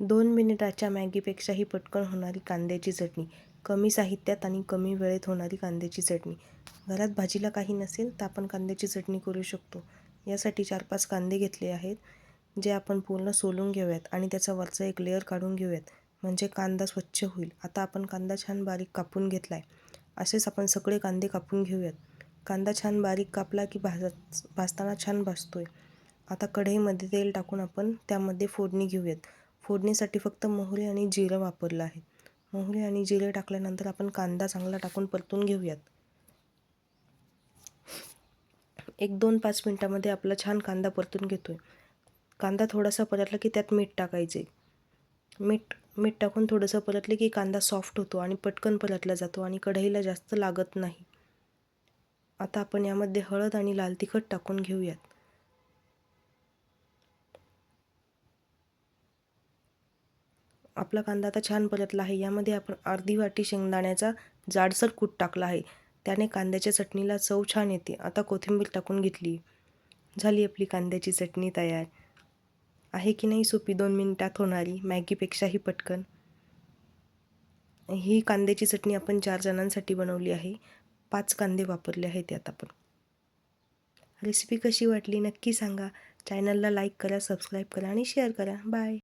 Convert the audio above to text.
दोन मिनिटाच्या मॅगीपेक्षाही पटकन होणारी कांद्याची चटणी कमी साहित्यात आणि कमी वेळेत होणारी कांद्याची चटणी. घरात भाजीला काही नसेल तर आपण कांद्याची चटणी करू शकतो. यासाठी चार पाच कांदे घेतले आहेत जे आपण पूर्ण सोलून घेऊयात आणि त्याचा वरचा एक लेअर काढून घेऊयात. म्हणजे कांदा स्वच्छ होईल. आता आपण कांदा छान बारीक कापून घेतला आहे असेच आपण सगळे कांदे कापून घेऊयात. कांदा छान बारीक कापला की भाज भाजताना छान भाजतो आहे आता कढईमध्ये तेल टाकून आपण त्यामध्ये फोडणी घेऊयात. फोडणीसाठी फक्त मोहरी आणि जिरं वापरलं आहे. मोहरी आणि जिरे टाकल्यानंतर आपण कांदा चांगला टाकून परतून घेऊयात. एक दोन पाच मिनटामध्ये आपला छान कांदा परतून घेतो आहे कांदा थोडासा परतला की त्यात मीठ टाकायचे. मीठ मीठ टाकून थोडंसं परतले की कांदा सॉफ्ट होतो आणि पटकन परतला जातो आणि कढईला जास्त लागत नाही. आता आपण यामध्ये हळद आणि लाल तिखट टाकून घेऊयात. आपला कांदा आता छान परतला आहे. यामध्ये आपण अर्धी वाटी शेंगदाण्याचा जाडसर कूट टाकला आहे. त्याने कांद्याच्या चटणीला चव छान येते. आता कोथिंबीर टाकून घेतली. झाली आपली कांद्याची चटणी तयार. आहे की नाही सोपी दोन मिनिटात होणारी? मॅगीपेक्षाही पटकन. ही कांद्याची चटणी आपण चार जणांसाठी बनवली आहे. पाच कांदे वापरले आहेत त्यात आपण. रेसिपी कशी वाटली नक्की सांगा. चॅनलला लाईक करा सबस्क्राईब करा आणि शेअर करा. बाय.